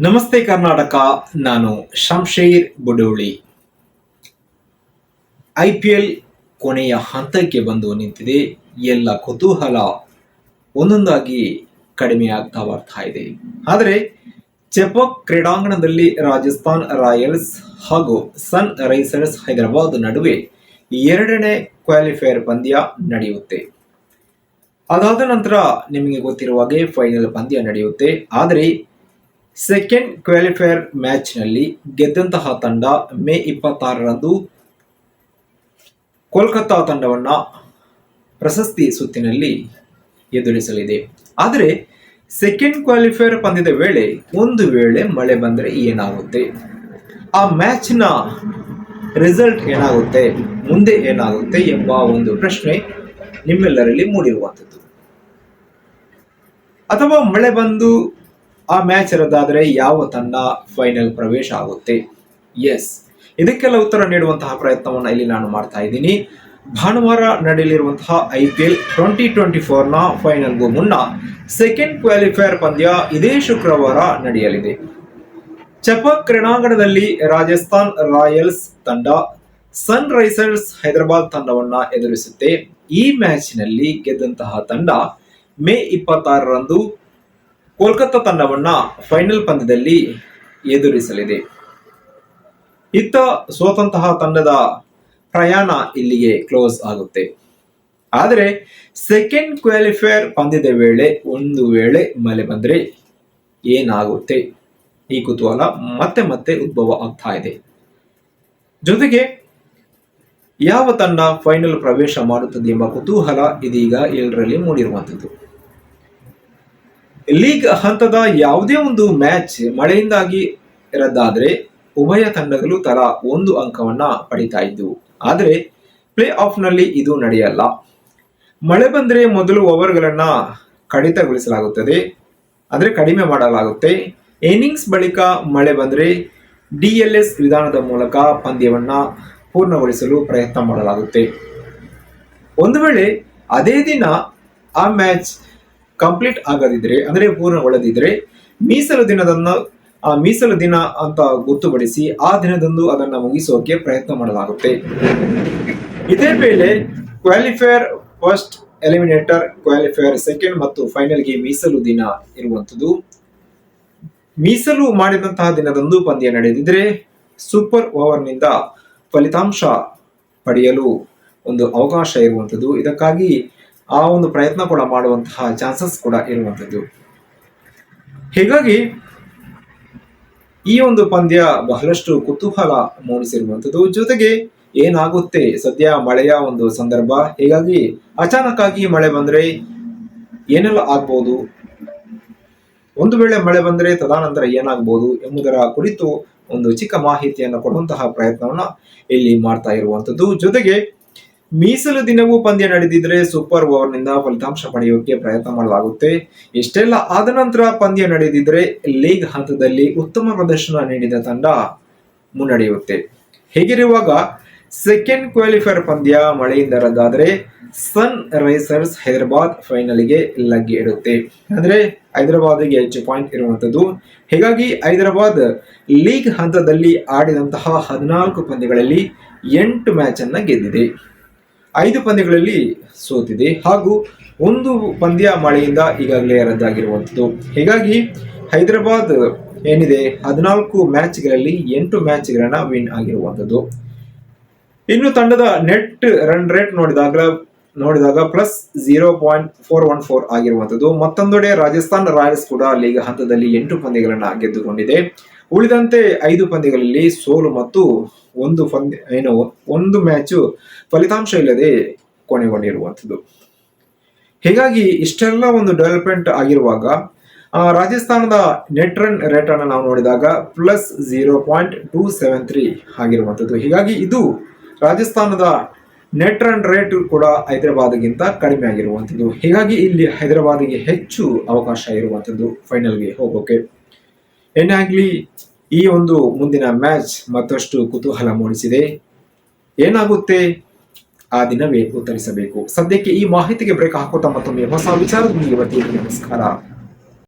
ನಮಸ್ತೆ ಕರ್ನಾಟಕ, ನಾನು Shamsher Budoli. I P L ಕೊನೆಯ ಹಂತಕ್ಕೆ ಬಂದು ನಿಂತಿದೆ. ಎಲ್ಲ ಕುತೂಹಲ ಒಂದೊಂದಾಗಿ ಕಡಿಮೆ ಆಗ್ತಾ ಬರ್ತಾ ಇದೆ. ಆದರೆ, ಚೆಪಾಕ್ ಕ್ರೀಡಾಂಗಣದಲ್ಲಿ ರಾಜಸ್ಥಾನ್ ರಾಯಲ್ಸ್ ಹಾಗೂ ಸನ್ ರೈಸರ್ಸ್ ಹೈದರಾಬಾದ್ ನಡುವೆ ಎರಡನೇ ಕ್ವಾಲಿಫೈಯರ್ ಪಂದ್ಯ ನಡೆಯುತ್ತೆ. ಅದಾದ ನಂತರ ನಿಮಗೆ ಗೊತ್ತಿರುವ ಹಾಗೆ ಫೈನಲ್ ಪಂದ್ಯ ನಡೆಯುತ್ತೆ. ಆದರೆ ಸೆಕೆಂಡ್ ಕ್ವಾಲಿಫೈಯರ್ ಮ್ಯಾಚ್ನಲ್ಲಿ ಗೆದ್ದಂತಹ ತಂಡ ಮೇ ಇಪ್ಪತ್ತಾರರಂದು ಕೋಲ್ಕತ್ತಾ ತಂಡವನ್ನ ಪ್ರಶಸ್ತಿ ಸುತ್ತಿನಲ್ಲಿ ಎದುರಿಸಲಿದೆ. ಆದರೆ ಸೆಕೆಂಡ್ ಕ್ವಾಲಿಫೈಯರ್ ಪಂದ್ಯದ ವೇಳೆ ಒಂದು ವೇಳೆ ಮಳೆ ಬಂದರೆ ಏನಾಗುತ್ತೆ? ಆ ಮ್ಯಾಚ್ನ ರಿಸಲ್ಟ್ ಏನಾಗುತ್ತೆ? ಮುಂದೆ ಏನಾಗುತ್ತೆ ಎಂಬ ಒಂದು ಪ್ರಶ್ನೆ ನಿಮ್ಮೆಲ್ಲರಲ್ಲಿ ಮೂಡಿರುವಂಥದ್ದು. ಅಥವಾ ಮಳೆ ಬಂದು ಆ ಮ್ಯಾಚ್ ರದ್ದಾದರೆ ಯಾವ ತಂಡ ಫೈನಲ್ ಪ್ರವೇಶ ಆಗುತ್ತೆ? ಎಸ್ ಇದಕ್ಕೆಲ್ಲ ಉತ್ತರ ನೀಡುವಂತಹ ಪ್ರಯತ್ನವನ್ನು ಇಲ್ಲಿ ನಾನು ಮಾಡ್ತಾ ಇದ್ದೀನಿ. ಭಾನುವಾರ ನಡೆಯಲಿರುವಂತಹ I P L twenty twenty ಫೋರ್ನ ಫೈನಲ್ಗೂ ಮುನ್ನ ಸೆಕೆಂಡ್ ಕ್ವಾಲಿಫೈಯರ್ ಪಂದ್ಯ ಇದೇ ಶುಕ್ರವಾರ ನಡೆಯಲಿದೆ. ಚಪಕ್ ಕ್ರೀಡಾಂಗಣದಲ್ಲಿ ರಾಜಸ್ಥಾನ್ ರಾಯಲ್ಸ್ ತಂಡ ಸನ್ ರೈಸರ್ಸ್ ಹೈದರಾಬಾದ್ ತಂಡವನ್ನ ಎದುರಿಸುತ್ತೆ. ಈ ಮ್ಯಾಚ್ನಲ್ಲಿ ಗೆದ್ದಂತಹ ತಂಡ ಮೇ ಇಪ್ಪತ್ತಾರರಂದು ಕೋಲ್ಕತ್ತಾ ತಂಡವನ್ನ ಫೈನಲ್ ಪಂದ್ಯದಲ್ಲಿ ಎದುರಿಸಲಿದೆ. ಇತ್ತ ಸೋತಂತಹ ತಂಡದ ಪ್ರಯಾಣ ಇಲ್ಲಿಗೆ ಕ್ಲೋಸ್ ಆಗುತ್ತೆ. ಆದರೆ ಸೆಕೆಂಡ್ ಕ್ವಾಲಿಫೈಯರ್ ಪಂದ್ಯದ ವೇಳೆ ಒಂದು ವೇಳೆ ಮಳೆ ಬಂದರೆ ಏನಾಗುತ್ತೆ? ಈ ಕುತೂಹಲ ಮತ್ತೆ ಮತ್ತೆ ಉದ್ಭವ ಆಗ್ತಾ ಇದೆ. ಜೊತೆಗೆ ಯಾವ ತಂಡ ಫೈನಲ್ ಪ್ರವೇಶ ಮಾಡುತ್ತದೆ ಎಂಬ ಕುತೂಹಲ ಇದೀಗ ಎಲ್ಲರಲ್ಲಿ ಮೂಡಿರುವಂಥದ್ದು. ಲೀಗ್ ಹಂತದ ಯಾವುದೇ ಒಂದು ಮ್ಯಾಚ್ ಮಳೆಯಿಂದಾಗಿ ರದ್ದಾದರೆ ಉಭಯ ತಂಡಗಳು ತಲಾ ಒಂದು ಅಂಕವನ್ನ ಪಡಿತಾ ಇದ್ದವು ಆದರೆ ಪ್ಲೇ ಆಫ್ನಲ್ಲಿ ಇದು ನಡೆಯಲ್ಲ. ಮಳೆ ಬಂದರೆ ಮೊದಲು ಓವರ್ಗಳನ್ನ ಕಡಿತಗೊಳಿಸಲಾಗುತ್ತದೆ. ಅಂದರೆ ಕಡಿಮೆ ಮಾಡಲಾಗುತ್ತೆ. ಇನ್ನಿಂಗ್ಸ್ ಬಳಿಕ ಮಳೆ ಬಂದರೆ ಡಿ ಎಲ್ ಎಸ್ ವಿಧಾನದ ಮೂಲಕ ಪಂದ್ಯವನ್ನ ಪೂರ್ಣಗೊಳಿಸಲು ಪ್ರಯತ್ನ ಮಾಡಲಾಗುತ್ತೆ. ಒಂದು ವೇಳೆ ಅದೇ ದಿನ ಆ ಮ್ಯಾಚ್ ಕಂಪ್ಲೀಟ್ ಆಗದಿದ್ರೆ, ಅಂದರೆ ಪೂರ್ಣಗೊಳ್ಳದಿದ್ರೆ, ಮೀಸಲು ದಿನದನ್ನು, ಆ ಮೀಸಲು ದಿನ ಅಂತ ಗೊತ್ತುಪಡಿಸಿ ಆ ದಿನದಂದು ಅದನ್ನು ಮುಗಿಸೋಕೆ ಪ್ರಯತ್ನ ಮಾಡಲಾಗುತ್ತೆ. ಇದೇ ವೇಳೆ qualifier first eliminator, qualifier second ಮತ್ತು ಫೈನಲ್ಗೆ ಮೀಸಲು ದಿನ ಇರುವಂಥದ್ದು. ಮೀಸಲು ಮಾಡಿದಂತಹ ದಿನದಂದು ಪಂದ್ಯ ನಡೆದಿದ್ರೆ ಸೂಪರ್ ಓವರ್ನಿಂದ ಫಲಿತಾಂಶ ಪಡೆಯಲು ಒಂದು ಅವಕಾಶ ಇರುವಂಥದ್ದು. ಇದಕ್ಕಾಗಿ ಆ ಒಂದು ಪ್ರಯತ್ನ ಕೂಡ ಮಾಡುವಂತಹ ಚಾನ್ಸಸ್ ಕೂಡ ಇರುವಂಥದ್ದು. ಹೀಗಾಗಿ ಈ ಒಂದು ಪಂದ್ಯ ಬಹಳಷ್ಟು ಕುತೂಹಲ ಮೂಡಿಸಿರುವಂಥದ್ದು. ಜೊತೆಗೆ ಏನಾಗುತ್ತೆ? ಸದ್ಯ ಮಳೆಯ ಒಂದು ಸಂದರ್ಭ. ಹೀಗಾಗಿ ಅಚಾನಕ್ ಆಗಿ ಮಳೆ ಬಂದ್ರೆ ಏನೆಲ್ಲ ಆಗ್ಬೋದು? ಒಂದು ವೇಳೆ ಮಳೆ ಬಂದರೆ ತದಾನಂತರ ಏನಾಗ್ಬೋದು ಎಂಬುದರ ಕುರಿತು ಒಂದು ಚಿಕ್ಕ ಮಾಹಿತಿಯನ್ನು ಕೊಡುವಂತಹ ಪ್ರಯತ್ನವನ್ನ ಇಲ್ಲಿ ಮಾಡ್ತಾ ಇರುವಂತದ್ದು ಜೊತೆಗೆ ಮೀಸಲು ದಿನವೂ ಪಂದ್ಯ ನಡೆದಿದ್ರೆ ಸೂಪರ್ ಓವರ್ನಿಂದ ಫಲಿತಾಂಶ ಪಡೆಯೋಕೆ ಪ್ರಯತ್ನ ಮಾಡಲಾಗುತ್ತೆ. ಇಷ್ಟೆಲ್ಲ ಆದ ನಂತರ ಪಂದ್ಯ ನಡೆದಿದ್ರೆ ಲೀಗ್ ಹಂತದಲ್ಲಿ ಉತ್ತಮ ಪ್ರದರ್ಶನ ನೀಡಿದ ತಂಡ ಮುನ್ನಡೆಯುತ್ತೆ. ಹೀಗಿರುವಾಗ ಸೆಕೆಂಡ್ ಕ್ವಾಲಿಫೈರ್ ಪಂದ್ಯ ಮಳೆಯಿಂದ ರದ್ದಾದರೆ ಸನ್ ರೈಸರ್ಸ್ ಹೈದರಾಬಾದ್ ಫೈನಲ್ಗೆ ಲಗ್ಗೆ ಇಡುತ್ತೆ. ಅಂದ್ರೆ ಹೈದರಾಬಾದ್ಗೆ ಹೆಚ್ಚು ಪಾಯಿಂಟ್ ಇರುವಂತದ್ದು ಹೀಗಾಗಿ ಹೈದರಾಬಾದ್ ಲೀಗ್ ಹಂತದಲ್ಲಿ ಆಡಿದಂತಹ ಹದಿನಾಲ್ಕು ಪಂದ್ಯಗಳಲ್ಲಿ ಎಂಟು ಮ್ಯಾಚ್ ಅನ್ನ ಗೆದ್ದಿದೆ. ಐದು ಪಂದ್ಯಗಳಲ್ಲಿ ಸೋತಿದೆ. ಹಾಗೂ ಒಂದು ಪಂದ್ಯ ಮಳೆಯಿಂದ ಈಗಾಗಲೇ ರದ್ದಾಗಿರುವಂಥದ್ದು. ಹೀಗಾಗಿ ಹೈದರಾಬಾದ್ ಏನಿದೆ? ಹದಿನಾಲ್ಕು ಮ್ಯಾಚ್ಗಳಲ್ಲಿ ಎಂಟು ಮ್ಯಾಚ್ಗಳನ್ನ ವಿನ್ ಆಗಿರುವಂಥದ್ದು. ಇನ್ನು ತಂಡದ ನೆಟ್ ರನ್ ರೇಟ್ ನೋಡಿದಾಗ ನೋಡಿದಾಗ plus zero point four one four ಆಗಿರುವಂಥದ್ದು. ಮತ್ತೊಂದೆಡೆ ರಾಜಸ್ಥಾನ್ ರಾಯಲ್ಸ್ ಕೂಡ ಲೀಗ್ ಹಂತದಲ್ಲಿ ಎಂಟು ಪಂದ್ಯಗಳನ್ನು ಗೆದ್ದುಕೊಂಡಿದೆ. ಉಳಿದಂತೆ ಐದು ಪಂದ್ಯಗಳಲ್ಲಿ ಸೋಲು ಮತ್ತು ಒಂದು ಪಂದ್ಯ, ಏನು, ಒಂದು ಮ್ಯಾಚು ಫಲಿತಾಂಶ ಇಲ್ಲದೆ ಕೊನೆಗೊಂಡಿರುವಂಥದ್ದು. ಹೀಗಾಗಿ ಇಷ್ಟೆಲ್ಲ ಒಂದು ಡೆವಲಪ್ಮೆಂಟ್ ಆಗಿರುವಾಗ ರಾಜಸ್ಥಾನದ ನೆಟ್ ರನ್ ರೇಟ್ ಅನ್ನು ನಾವು ನೋಡಿದಾಗ plus zero point two seven three ಆಗಿರುವಂಥದ್ದು. ಹೀಗಾಗಿ ಇದು ರಾಜಸ್ಥಾನದ ನೆಟ್ ರನ್ ರೇಟ್ ಕೂಡ ಹೈದರಾಬಾದ್ಗಿಂತ ಕಡಿಮೆ ಆಗಿರುವಂಥದ್ದು. ಹೀಗಾಗಿ ಇಲ್ಲಿ ಹೈದರಾಬಾದಿಗೆ ಹೆಚ್ಚು ಅವಕಾಶ ಇರುವಂಥದ್ದು ಫೈನಲ್ಗೆ ಹೋಗೋಕೆ. ಏನೇ ಆಗಲಿ ಈ ಒಂದು ಮುಂದಿನ ಮ್ಯಾಚ್ ಮತ್ತಷ್ಟು ಕುತೂಹಲ ಮೂಡಿಸಿದೆ. ಏನಾಗುತ್ತೆ? ಆ ದಿನವೇ ಉತ್ತರಿಸಬೇಕು. ಸದ್ಯಕ್ಕೆ ಈ ಮಾಹಿತಿಗೆ ಬ್ರೇಕ್ ಹಾಕುತ್ತಾ ಮತ್ತೊಮ್ಮೆ ಹೊಸ ವಿಚಾರದೊಂದಿಗೆ ನಮಸ್ಕಾರ.